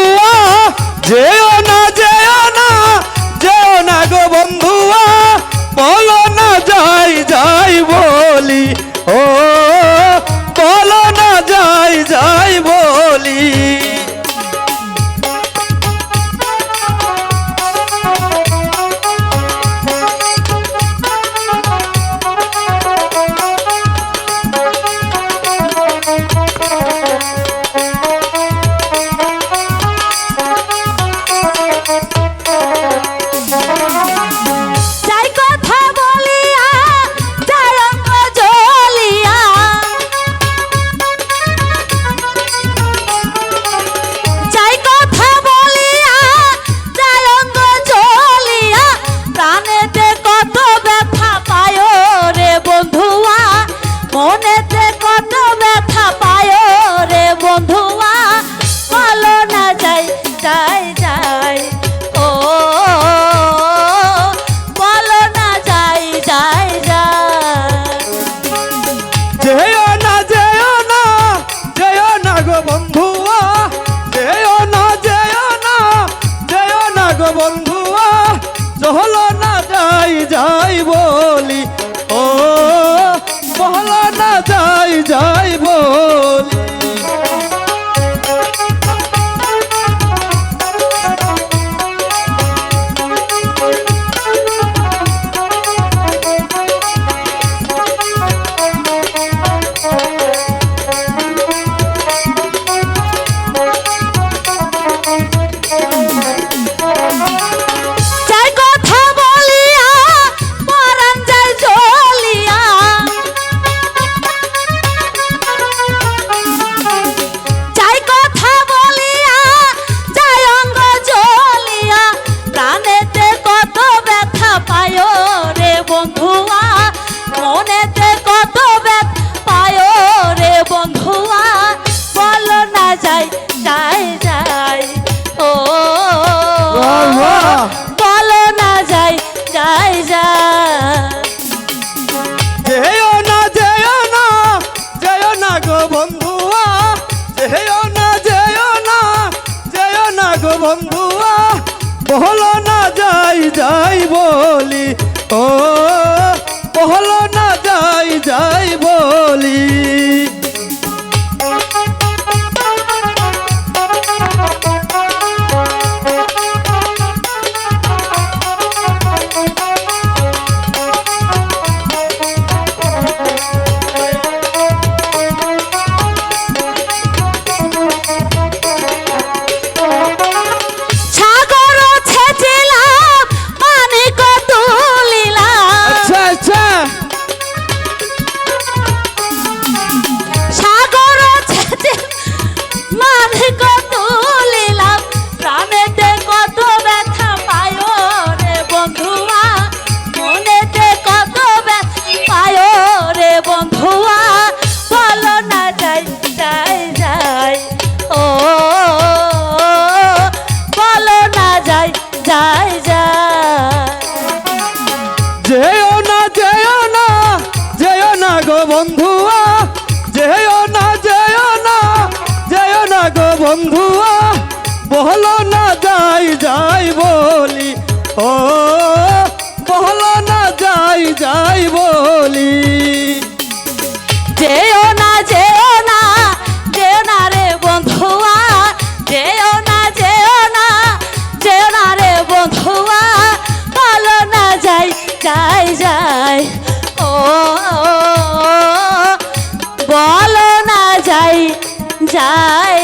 আল্লাহ হলো না যাই যাই বলি। হলো না যাই যাই বলি। যেও না যেও না যেও না গো বন্ধুয়া, যেও না যেও না যেও না গো বন্ধুয়া, বলো না যাই যাই বলি, ও যায়